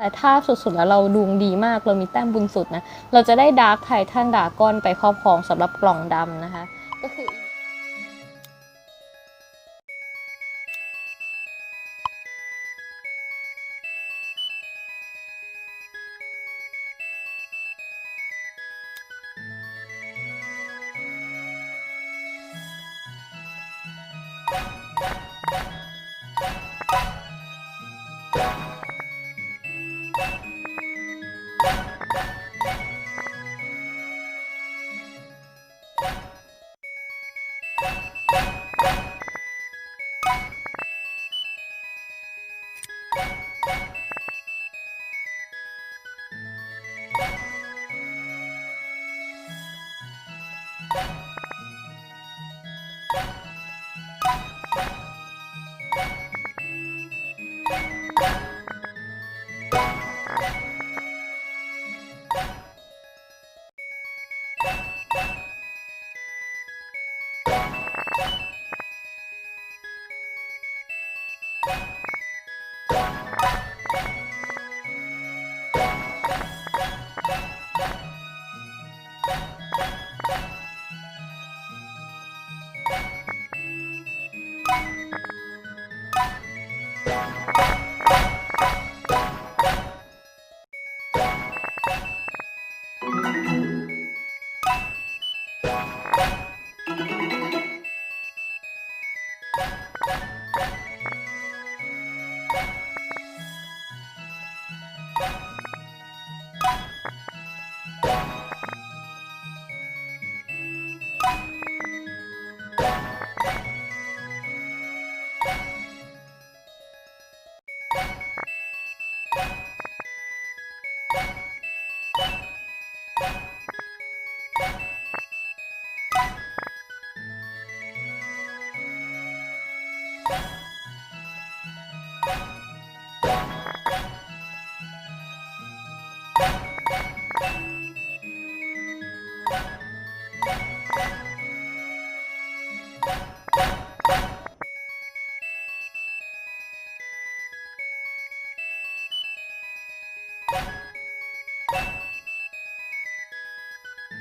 แต่ถ้าสุดๆแล้วเราดวงดีมากเรามีแต้มบุญสุดนะ เราจะได้ดาร์คไททันดาก้อนไปครอบครองสำหรับกล่องดำนะคะ ก็คือ 何?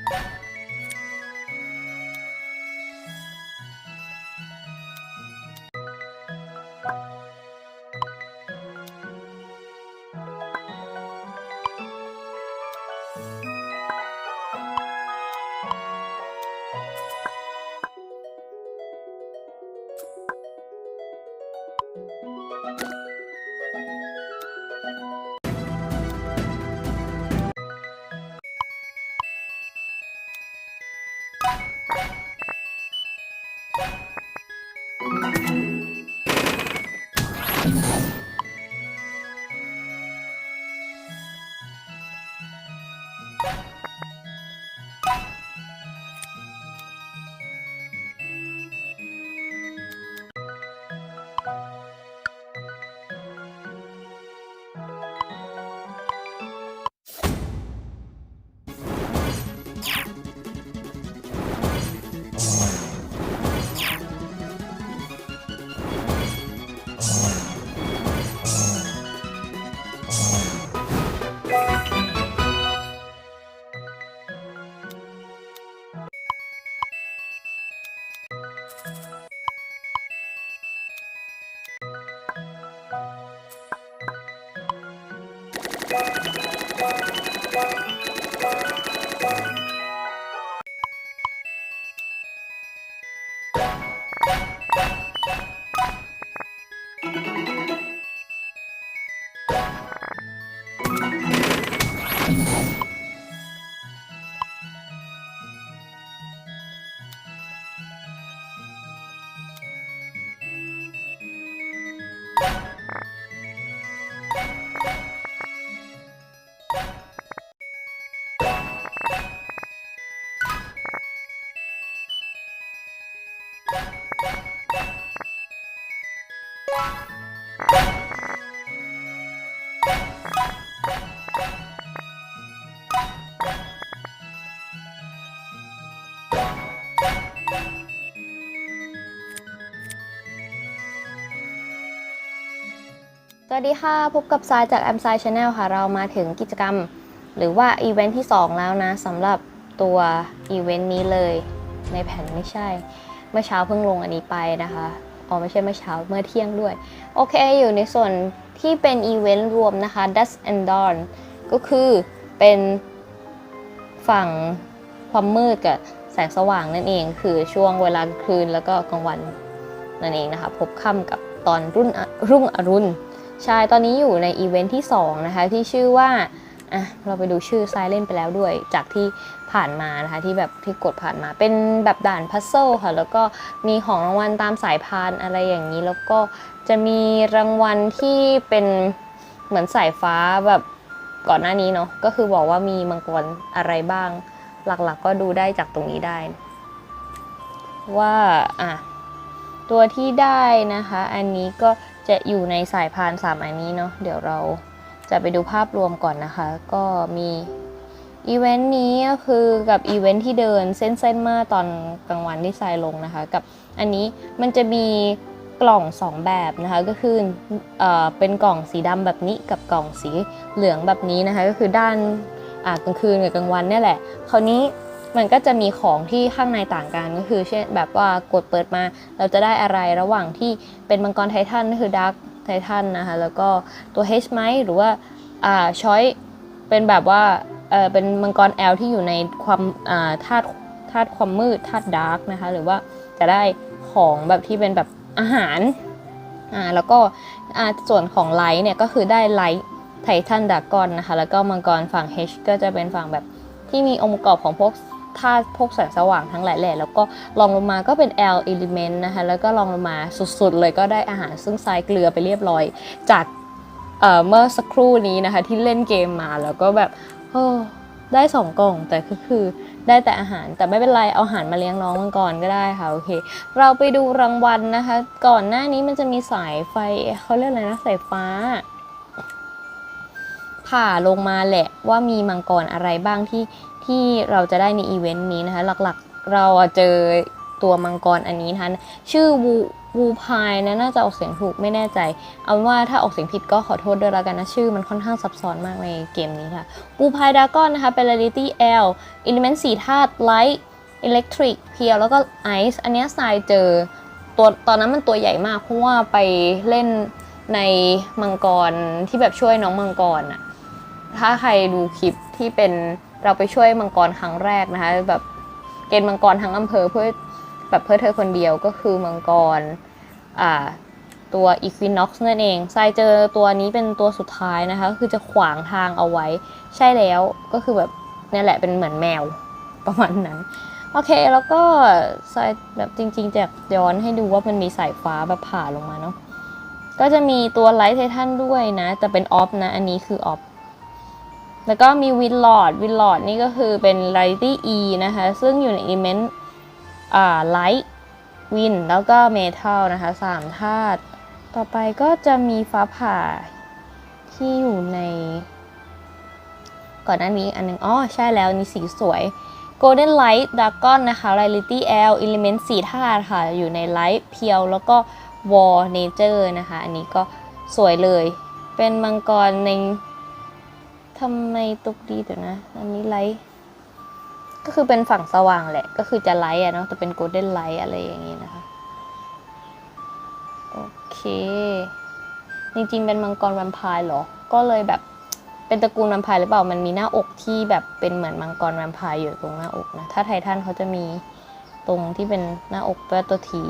you เสวัสดีค่ะ พบกับทรายจาก a m s i Channel ค่ะ เรามาถึงกิจกรรม หรือว่าอีเวนท์ที่ 2 แล้วนะสำหรับตัวอีเวนต์นี้เลย ในแผ่นไม่ใช่ เมื่อเช้าเพิ่งลงอันนี้ไปนะคะอ๋อไม่ใช่เมื่อเช้าเมื่อเที่ยงด้วย โอเคอยู่ในส่วนที่เป็นอีเวนต์รวมนะคะ Dusk and Dawn ก็คือเป็นฝั่งความมืดกับแสงสว่างนั่นเอง คือช่วงเวลากลางคืนแล้วก็กลางวันนั่นเองนะคะ พบค่ำกับตอนรุ่นรุ่งอรุณ ใช่ ตอนนี้อยู่ในอีเวนท์ที่ 2 นะคะ ที่ชื่อว่าอะเราไปดูชื่อไซเล่นไปแล้วด้วย จากที่ผ่านมานะคะ ที่แบบที่กดผ่านมาเป็นแบบด่านพัซเซิลค่ะ แล้วก็มีของรางวัลตามสายพานอะไรอย่างนี้ แล้วก็จะมีรางวัลที่เป็นเหมือนสายฟ้าแบบก่อนหน้านี้เนาะก็คือบอกว่ามีมังกรอะไรบ้าง หลักๆก็ดูได้จากตรงนี้ได้ ว่าอะตัวที่ได้นะคะ อันนี้ก็ จะอยู่ในสายพาน3อันนี้เนาะเดี๋ยวเราจะไปดูภาพรวมก่อนนะคะ ก็มีอีเวนต์นี้ก็คือกับอีเวนต์ที่เดินเส้นๆเมื่อตอนกลางวันที่ทรายลงนะคะ กับอันนี้มันจะมีกล่อง 2 แบบนะคะก็คือเออเป็นกล่องสีดำแบบนี้กับกล่องสีเหลืองแบบนี้นะคะ ก็คือด้านกลางคืนกับกลางวันนี่แหละ คราวนี้ มันก็จะมีของที่ข้างในต่างกันก็คือเช่นแบบว่ากดเปิดมา เราจะได้อะไรระหว่างที่เป็นมังกรไททันก็คือดาร์ t ไททันนะคะแล้วก็ตัว H ไหมหรือว่าอ่าช้อยเป็นแบบว่าเออเป็นมังกร L ที่อยู่ในความอ่าธาตุธาตุความมืดธาตุดาร์กนะคะหรือว่าจะได้ของแบบที่เป็นแบบอาหารอ่าแล้วก็อ่าส่วนของไลท์เนี่ยก็คือได้ไลท์ไททันดากอนนะคะแล้วก็มังกรฝั่ง H ก็จะเป็นฝั่งแบบที่มีองค์ประกอบของพวก ธาตุพวกแสงสว่างทั้งหลายแหล่แล้วก็ลองลงมาก็เป็น L element นะคะแล้วก็ลองลงมาสุดๆเลยก็ได้อาหารซึ่งทรายเกลือไปเรียบร้อย จากเมื่อสักครู่นี้นะคะที่เล่นเกมมาแล้วก็แบบโอ้ได้สองกล่องแต่ก็คือได้แต่อาหารแต่ไม่เป็นไรเอาอาหารมาเลี้ยงน้องมันก่อนก็ได้ค่ะโอเค เราไปดูรางวัลนะคะ ก่อนหน้านี้มันจะมีสายไฟเขาเรียกอะไรนะสายฟ้า ผ่าลงมาแหละว่ามีมังกรอะไรบ้างที่ ที่เราจะได้ในอีเวนต์นี้นะคะ หลักๆเราเจอตัวมังกรอันนี้นะคะชื่อวูวูพายนะน่าจะออกเสียงถูกไม่แน่ใจ เอาว่าถ้าออกเสียงผิดก็ขอโทษด้วยล้วกันนะ ชื่อมันค่อนข้างซับซ้อนมากในเกมนี้ค่ะวูพายดากอนนะคะเป็น Rarity L Element 4ธาตุ Light Electric เพียวแล้วก็ Ice อันนี้ทรายเจอตัวตอนนั้นมันตัวใหญ่มากเพราะว่าไปเล่นในมังกรที่แบบช่วยน้องมังกรอะถ้าใครดูคลิปที่เป็น เราไปช่วยมังกรครั้งแรกนะคะแบบเกณฑ์มังกรทั้งอำเภอเพื่อแบบเพื่อเธอคนเดียวก็คือมังกรอ่าตัว Equinox นั่นเองทรายเจอตัวนี้เป็นตัวสุดท้ายนะคะ คือจะขวางทางเอาไว้ ใช่แล้วก็คือแบบนี่แหละเป็นเหมือนแมวประมาณนั้น โอเคแล้วก็ทรายแบบจริงๆจะย้อนให้ดูว่ามันมีสายฟ้าแบบผ่าลงมาเนาะก็จะมีตัวไลท์ไททันด้วยนะ แต่เป็นออฟนะ อันนี้คือออฟ แล้วก็มีวินลอดวินลอดนี่ก็คือเป็น r a r i t y E นะคะ ซึ่งอยู่ใน element อ่า light วินแล้วก็เมทัลนะคะสามธาตุต่อไปก็จะมีฟ้าผ่าที่อยู่ใน ก่อนหน้านี้อันหนึงอ๋อใช่แล้วนี่สีสวย Golden Light Dragon นะคะ Rarity L Element 4ธาตุค่ะ อยู่ใน Light เพียวแล้วก็ War Nature นะคะ อันนี้ก็สวยเลย เป็นมังกรใน ทำไมตกดีเดี๋ยวนะ อันนี้ไลท์ก็คือเป็นฝั่งสว่างแหละ ก็คือจะไลท์อะเนาะแต่เป็นโกลเด้นไลท์อะไรอย่างงี้นะคะ โอเค จริงๆเป็นมังกรแวมไพร์เหรอ ก็เลยแบบเป็นตระกูลแวมไพร์หรือเปล่า มันมีหน้าอกที่แบบเป็นเหมือนมังกรแวมไพร์อยู่ตรงหน้าอกนะ ถ้าไททันเขาจะมีตรงที่เป็นหน้าอกตัวตัวที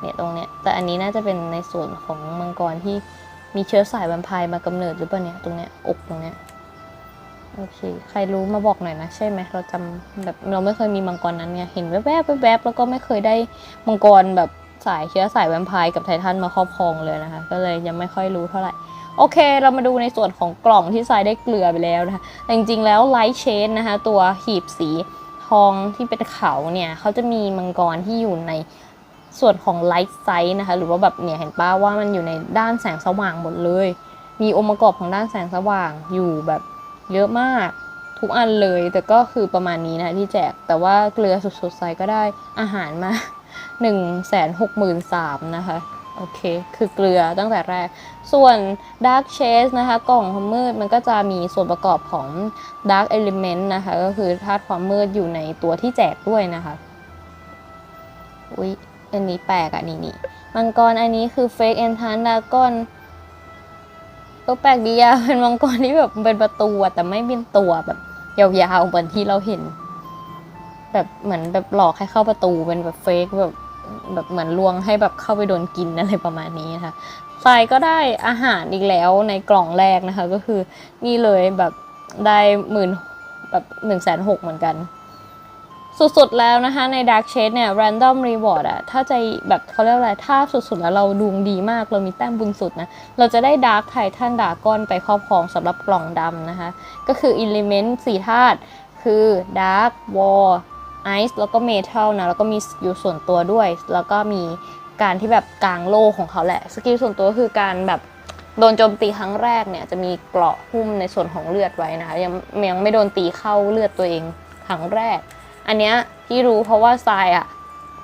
เนี่ยตรงเนี้ย แต่อันนี้น่าจะเป็นในส่วนของมังกรที่ มีเชื้อสายแวมไพร์มากำเนิดหรือเปล่าเนี่ยตรงเนี้ยอกตรงเนี้ยโอเค ใครรู้มาบอกหน่อยนะ ใช่ไหมเราจำแบบเราไม่เคยมีมังกรนั้นไงเห็นแวบๆแวบๆแล้วก็ไม่เคยได้มังกรแบบสายเชื้อสายแวมไพร์กับไททันมาครอบครองเลยนะคะ ก็เลยยังไม่ค่อยรู้เท่าไหร่โอเค เรามาดูในส่วนของกล่องที่ทรายได้เกลือไปแล้วนะคะแต่จริงๆ แล้วไลท์เชนนะคะ ตัวหีบสีทองที่เป็นเขาเนี่ย เขาจะมีมังกรที่อยู่ใน ส่วนของไลท์ไซส์นะคะ หรือว่าแบบเนี่ยเห็นป้าว่ามันอยู่ในด้านแสงสว่างหมดเลย มีองค์ประกอบของด้านแสงสว่างอยู่แบบเยอะมากทุกอันเลย แต่ก็คือประมาณนี้นะที่แจก แต่ว่าเกลือสุดๆไซส์ก็ได้อาหารมา1 6 3 0 0 0นะคะ โอเค คือเกลือตั้งแต่แรก ส่วน Dark Chase นะคะ กล่องความมืดมันก็จะมีส่วนประกอบของ Dark Element นะคะ ก็คือธาตุความมืดอยู่ในตัวที่แจกด้วยนะคะ อุ๊ย อันนี้แปลกอะนี่นี่มังกรอันนี้คือ Fake Enchant Dragon ก็แปลกดีอะเป็นมังกรที่แบบเป็นประตูแต่ไม่เป็นตัวแบบยาวๆเหมือนที่เราเห็น แบบเหมือนแบบหลอกให้เข้าประตูเป็นแบบเฟกแบบแบบเหมือนลวงให้แบบเข้าไปโดนกินอะไรประมาณนี้นะคะทรายก็ได้อาหารอีกแล้วในกล่องแรกนะคะ ก็คือนี่เลยแบบได้หมื่นแบบหนึ่งแสนหกเหมือนกัน สุดๆแล้วนะคะ ใน Dark Shade เนี่ย Random Reward อะถ้าใจแบบเขาเรียกอะไร ถ้าสุดๆ แล้วเราดวงดีมาก เรามีแต้มบุญสุดนะ เราจะได้ Dark Titan Dragon ไปครอบครองสำหรับกล่องดำนะคะ ก็คือ Element 4ธาตุคือ Dark War Ice แล้วก็ Metal นะ แล้วก็มีสกิลส่วนตัวด้วย แล้วก็มีการที่แบบกลางโลกของเขาแหละ สกิลส่วนตัวคือการแบบโดนโจมตีครั้งแรกเนี่ยจะมีเกราะหุ้มในส่วนของเลือดไว้นะคะยังยังไม่โดนตีเข้าเลือดตัวเองครั้งแรก อันเนี้ยที่รู้เพราะว่าทรายอะ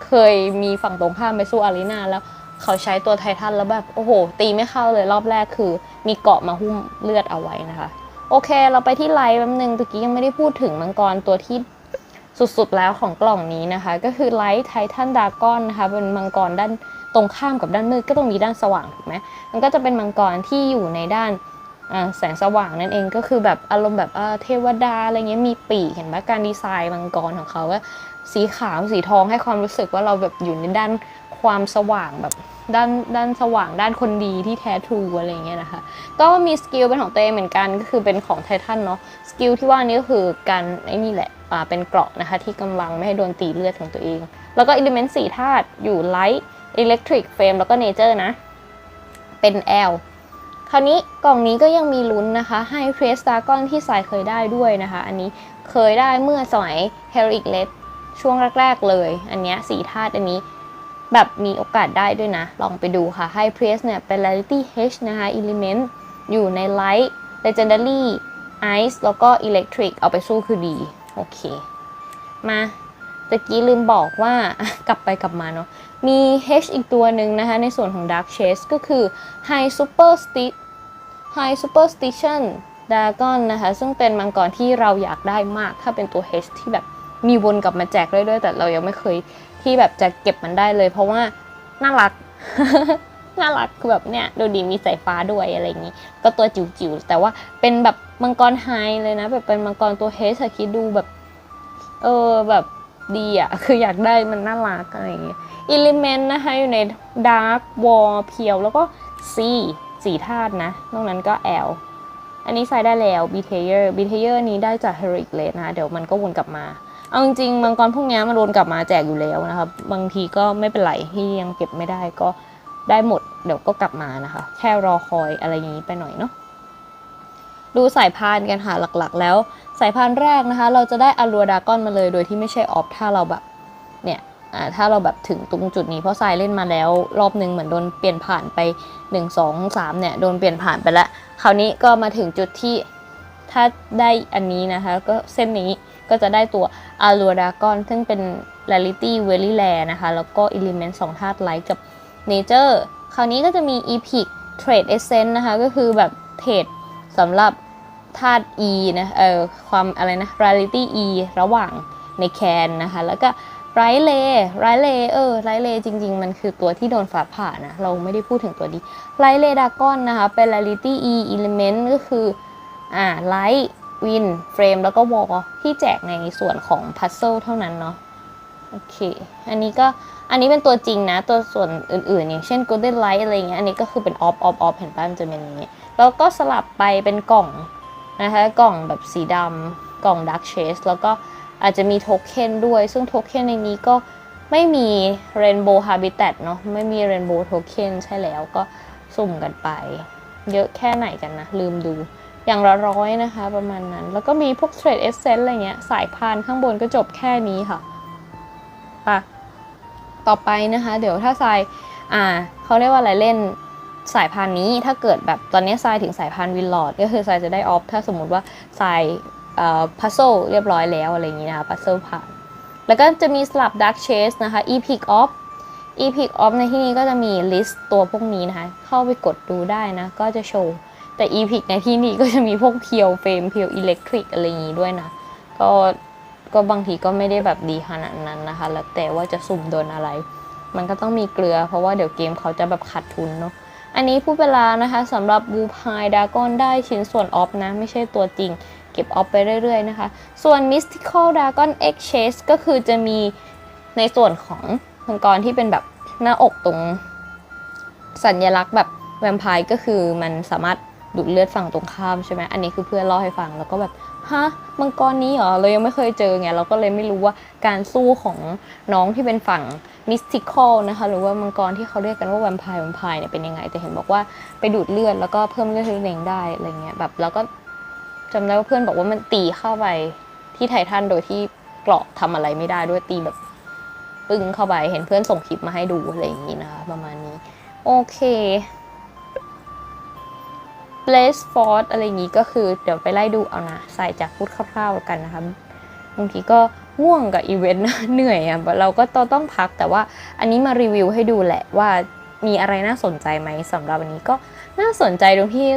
เคยมีฝั่งตรงข้ามไปสู้อารีนาแล้วเขาใช้ตัวไททันแล้วแบบโอ้โห ตีไม่เข้าเลยรอบแรกคือ มีเกาะมาหุ้มเลือดเอาไว้นะคะ โอเค เราไปที่ไลท์แป๊บนึงตะกี้ยังไม่ได้พูดถึงมังกรตัวที่สุดๆแล้วของกล่องนี้นะคะ ก็คือไลท์ไททันดากอนนะคะเป็นมังกรด้านตรงข้ามกับด้านมืดก็ต้องมีด้านสว่างถูกไหมมันก็จะเป็นมังกรที่อยู่ในด้าน แสงสว่างนั่นเองก็คือแบบอารมณ์แบบเทวดาอะไรเงี้ยมีปีกเห็นไหมการดีไซน์มังกรของเขาว่าสีขาวสีทองให้ความรู้สึกว่าเราแบบอยู่ในด้านความสว่างแบบด้านด้านสว่างด้านคนดีที่แท้ทรูอะไรเงี้ยนะคะ ก็มีสกิลเป็นของตัวเองเหมือนกันก็คือเป็นของไททันเนาะสกิลที่ว่านี้ก็คือการไอ้นี่แหละอ่าเป็นเกราะนะคะ ที่กำลังไม่ให้โดนตีเลือดของตัวเอง แล้วก็อิเลเมนต์สี่ธาตุอยู่ไลท์อิเล็กทริกเฟรมแล้วก็เนเจอร์นะ เป็น L คราวนี้กล่องนี้ก็ยังมีลุ้นนะคะให้เพรสตากอนที่สายเคยได้ด้วยนะคะ อันนี้เคยได้เมื่อสมัย h e r o i c l e d ช่วงแรก ๆ เลย อันนี้สีธาตุอันนี้แบบมีโอกาสได้ด้วยนะ ลองไปดูค่ะให้เพรสเนี่ยเป็น Rarity H นะคะ Element อยู่ใน Light Legendary Ice แล้วก็ Electric เอาไปสู้คือดี โอเค มาตะกี้ลืมบอกว่ากลับไปกลับมาเนาะ มี H อีกตัวหนึ่งนะคะในส่วนของ Dark Chase ก็คือ High Super Sti High Superstition Dragon นะคะ ซึ่งเป็นมังกรที่เราอยากได้มาก ถ้าเป็นตัว H ที่แบบมีวนกลับมาแจกเรื่อยๆ แต่เรายังไม่เคยที่แบบจะเก็บมันได้เลย เพราะว่าน่ารัก น่ารักคือแบบเนี่ยดูดีมีสายฟ้าด้วยอะไรอย่างนี้ ก็ตัวจิ๋วๆ แต่ว่าเป็นแบบมังกรไฮเลยนะ แบบเป็นมังกรตัว H อะคิดดูแบบ เออแบบ ดีอะคืออยากได้มันน่ารักอะไรอย่างเงี้ยอิเลเมนต์นะคะอยู่ใน Dark War เพียวแล้วก็ C สี่ธาตุนะนอกนั้นก็ L อันนี้ใส่ได้แล้ว b t a y e r b t a y e r นี้ได้จาก Heric l a d นะ เดี๋ยวมันก็วนกลับมา เอาจริงๆมังกรพวกนี้มันวนกลับมาแจกอยู่แล้วนะครับ บางทีก็ไม่เป็นไรที่ยังเก็บไม่ได้ก็ได้หมด เดี๋ยวก็กลับมานะคะ แค่รอคอยอะไรอย่างนี้ไปหน่อยเนาะ ดูสายพานกันค่ะหลักๆ แล้ว สายพานแรกนะคะ เราจะได้อ l ัวดากอนมาเลยโดยที่ไม่ใช่ออฟถ้าเราแบบเนี่ยถ้าเราแบบถึงตรงจุดนี้เพราะทรายเล่นมาแล้ว รอบหนึ่งเหมือนโดนเปลี่ยนผ่านไป 1 2 3เนี่ยโดนเปลี่ยนผ่านไปแล้วคราวนี้ก็มาถึงจุดที่ถ้าได้อันนี้นะคะก็เส้นนี้ก็จะได้ตัวอ l ัวดากอนซึ่งเป็น Rarity Very Rare นะคะ แล้วก็ Element 2ธาตุไลท์กับ Nature คราวนี้ก็จะมี Epic Trade Essence นะคะ ก็คือแบบเทรดสำหรับ ธาตุ E นะเออความอะไรนะ rarity E ระหว่างในแคนนะคะ แล้วก็ไรเลไรเลเออไรเลจริง ๆ มันคือตัวที่โดนฟ้าผ่านะ เราไม่ได้พูดถึงตัวนี้ไรเลดากอนนะคะ เป็น rarity E element ก็คืออ่าไลท์วินเฟรมแล้วก็วอลที่แจกในส่วนของพัซเซิลเท่านั้นเนาะโอเค อันนี้ก็อันนี้เป็นตัวจริงนะ ตัวส่วนอื่นๆ อย่างเช่น golden light อะไรเงี้ย อันนี้ก็คือเป็น off off off เห็นป่ะมันจะเป็นอย่างนี้แล้วก็สลับไปเป็นกล่อง นะคะกล่องแบบสีดำกล่อง Dark Chase แล้วก็อาจจะมีโทเค็นด้วย ซึ่งโทเค็นในนี้ก็ไม่มี Rainbow Habitat เนาะไม่มี Rainbow Token ใช่แล้วก็สุ่มกันไป เยอะแค่ไหนกันนะ ลืมดูอย่างละร้อยนะคะ ประมาณนั้น แล้วก็มีพวก Trade Essence อะไรเงี้ย สายพานข้างบนก็จบแค่นี้ค่ะปะต่อไปนะคะ เดี๋ยวถ้าทรายอ่าเขาเรียกว่าอะไรเล่น สายพานนี้ถ้าเกิดแบบตอนนี้ทรายถึงสายพานวินลอดก็คือทรายจะได้ออฟถ้าสมมุติว่าทรายพัซโซเรียบร้อยแล้วอะไรอย่างนี้นะคะพัซโซผ่านแล้วก็จะมีสลับ Dark Chase นะคะ Epic Off Epic Off ในที่นี้ก็จะมีลิสต์ตัวพวกนี้นะคะ เข้าไปกดดูได้นะ ก็จะโชว์ แต่ Epic ในที่นี้ก็จะมีพวกเพียวเฟรมเพียวอิเล็กทริกอะไรอย่างนี้ด้วยนะ ก็ก็บางทีก็ไม่ได้แบบดีขนาดนั้นนะคะ แล้วแต่ว่าจะสุ่มโดนอะไร มันก็ต้องมีเกลือเพราะว่าเดี๋ยวเกมเขาจะแบบขาดทุนเนาะ อันนี้พูดเวลานะคะสำหรับบูพายดากอนได้ชิ้นส่วนออฟนะ ไม่ใช่ตัวจริง เก็บออฟไปเรื่อยๆนะคะ ส่วน Mystical Dragon X Chase ก็คือจะมีในส่วนของมังกรที่เป็นแบบหน้าอกตรงสัญลักษณ์แบบแวมไพร์ก็คือมันสามารถดูดเลือดฝั่งตรงข้ามใช่ไหมอันนี้คือเพื่อนเล่าให้ฟังแล้วก็แบบฮะมังกรนี้เหรอเรายังไม่เคยเจอไงเราก็เลยไม่รู้ว่าการสู้ของน้องที่เป็นฝั่ง mystical นะคะหรือว่ามังกรที่เขาเรียกกันว่าแวมไพร์แวมไพร์เนี่ยเป็นยังไง แต่เห็นบอกว่าไปดูดเลือดแล้วก็เพิ่มเลือดให้ตัวเองได้อะไรเงี้ยแบบแล้วก็จำได้ว่าเพื่อนบอกว่ามันตีเข้าไปที่ไททันโดยที่เกราะทำอะไรไม่ได้ด้วยตีแบบปึ้งเข้าไปเห็นเพื่อนส่งคลิปมาให้ดูอะไรอย่างนี้นะคะประมาณนี้โอเค Blaze Force อะไรอย่างนี้ก็คือเดี๋ยวไปไล่ดูเอานะใส่จากพูดคร่าวๆกันนะคะบางทีก็ ง่วงกับอีเวนต์เหนื่อยอะ่ะเราก็ต้องพักแต่ว่าอันนี้มารีวิวให้ดูแหละว่ามีอะไรน่าสนใจไหมสำหรับวันนี้ก็น่าสนใจตรงที่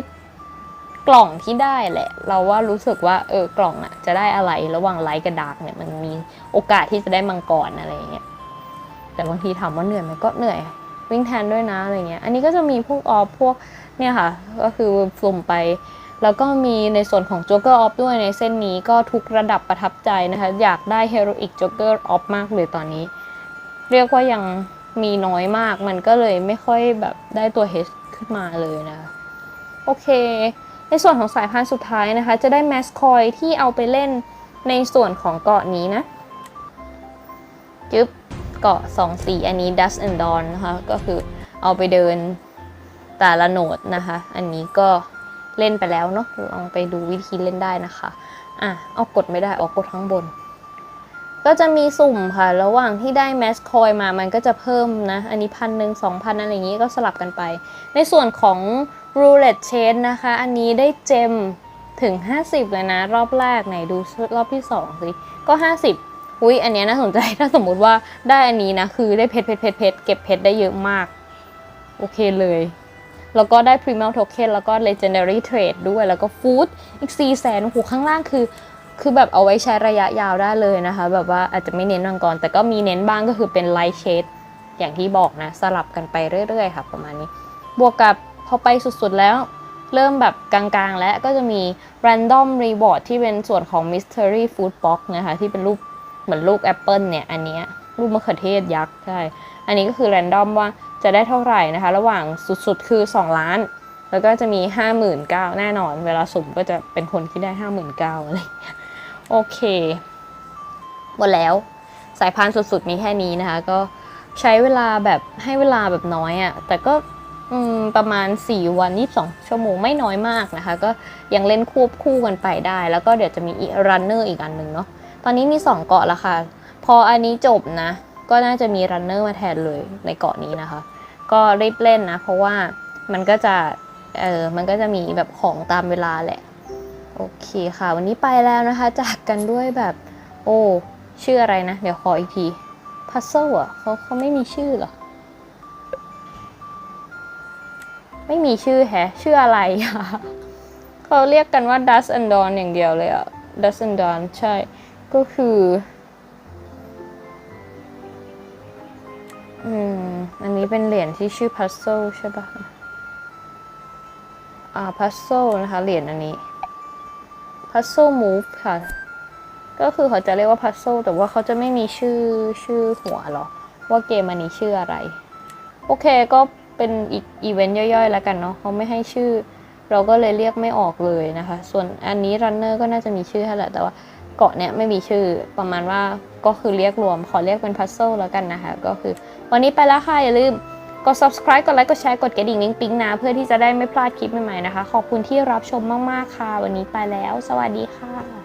กล่องที่ได้แหละ เราว่ารู้สึกว่าเออกล่องอะจะได้อะไรระหว่างไลท์กับดาร์กเนี่ยมันมีโอกาสที่จะได้มังกรอะไรอย่างเงี้ยแต่บางทีถามว่าเหนื่อยไหมก็เหนื่อย วิ่งแทนด้วยนะอะไรเงี้ยอันนี้ก็จะมีพวกออฟพวกเนี่ยค่ะ ก็คือสุ่มไป แล้วก็มีในส่วนของ Joker Off ด้วยในเส้นนี้ก็ทุกระดับประทับใจนะคะ อยากได้ Heroic Joker Off มากเลยตอนนี้ เรียกว่ายังมีน้อยมากมันก็เลยไม่ค่อยแบบได้ตัว H ขึ้นมาเลยนะคะโอเค ในส่วนของสายพันธุ์สุดท้ายนะคะ จะได้แมสคอยที่เอาไปเล่นในส่วนของเกาะนี้นะจึ๊บเกาะ2สีอันนี้ Dust and Dawn นะคะ ก็คือเอาไปเดินแต่ละโหนดนะคะ อันนี้ก็ เล่นไปแล้วเนาะลองไปดูวิธีเล่นได้นะคะอะเอากดไม่ได้ออกกดข้างบน ก็จะมีสุ่มค่ะ ระหว่างที่ได้แมสคอยมามันก็จะเพิ่มนะ อันนี้พันหนึ่งสองพันอะไรอย่างนี้ก็สลับกันไป ในส่วนของ roulette chain นะคะ อันนี้ได้เจมถึง 50 เลยนะ รอบแรกไหนดูรอบที่ 2 สิ ก็ 50อุ้ยอันนี้น่าสนใจถ้าสมมุติว่าได้อันนี้นะ คือได้เพชรเพชรเพชรเพชรเก็บเพชรได้เยอะมาก โอเคเลย แล้วก็ได้ Primal Token แล้วก็ Legendary Trade ด้วย แล้วก็ Food อีก4 0 0แสนโอ้โหข้างล่างคือ คือแบบเอาไว้ใช้ระยะยาวได้เลยนะคะ แบบว่าอาจจะไม่เน้นมังกร แต่ก็มีเน้นบ้างก็คือเป็น Light Shade อย่างที่บอกนะ สลับกันไปเรื่อยๆค่ะประมาณนี้ บวกกับพอไปสุดๆแล้ว เริ่มแบบกลางๆ แล้วก็จะมี Random Reward ที่เป็นส่วนของ Mystery Food Box นะคะ ที่เป็นรูปเหมือนลูกแอปเปิลเนี่ย อันนี้รูปมะเขือเทศยักษ์ใช่ อันนี้ก็คือ Random ว่า จะได้เท่าไหร่นะคะ ระหว่างสุดๆคือ 2 ล้าน แล้วก็จะมี 59,000แน่นอน เวลาสุ่มก็จะเป็นคนที่ได้ 59,000อะไรอย่างเงี้ยโอเคหมดแล้วสายพานสุดๆมีแค่นี้นะคะ ก็ใช้เวลาแบบให้เวลาแบบน้อยอะ่ะแต่ก็ประมาณ 4 วัน 22 ชั่วโมงไม่น้อยมากนะคะ ก็ยังเล่นควบคู่กันไปได้ แล้วก็เดี๋ยวจะมีรันเนอร์อีกอันหนึ่งเนาะตอนนี้มี 2 เกาะแล้วค่ะ พออันนี้จบนะ ก็น่าจะมีรันเนอร์มาแทนเลยในเกาะนี้นะคะ ก็รีบเล่นนะ เพราะว่ามันก็จะเออมันก็จะมีแบบของตามเวลาแหละ โอเคค่ะ วันนี้ไปแล้วนะคะ จากกันด้วยแบบ โอ้ชื่ออะไรนะ เดี๋ยวขออีกทีพัซเซิลอะเขาเขาไม่มีชื่อเหรอ ไม่มีชื่อแฮะ ชื่ออะไรอะเขาเรียกกันว่า Dust and Dawn อย่างเดียวเลยอะ Dust and Dawn ใช่ ก็คือ อืม อันนี้เป็นเหรียญที่ชื่อ Puzzle ใช่ปะอ่า Puzzle นะคะ เหรียญอันนี้ Puzzle Move ค่ะ ก็คือเขาจะเรียกว่า Puzzle แต่ว่าเขาจะไม่มีชื่อชื่อหัวหรอ ว่าเกมอันนี้ชื่ออะไร โอเคก็เป็นอีกอีเวนต์ย่อยๆ แล้วกันเนาะเขาไม่ให้ชื่อ เราก็เลยเรียกไม่ออกเลยนะคะ ส่วนอันนี้ Runner ก็น่าจะมีชื่อให้แหละแต่ว่า เกาะเนี้ยไม่มีชื่อประมาณว่าก็คือเรียกรวม ขอเรียกเป็นพัซโซแล้วกันนะคะ ก็คือ วันนี้ไปแล้วค่ะ อย่าลืมกด subscribe กดไลค์กดแชร์กดกระดิ่งนิ้งปิ๊งนะเพื่อที่จะได้ไม่พลาดคลิปใหม่ๆนะคะ ขอบคุณที่รับชมมากๆค่ะ วันนี้ไปแล้ว สวัสดีค่ะ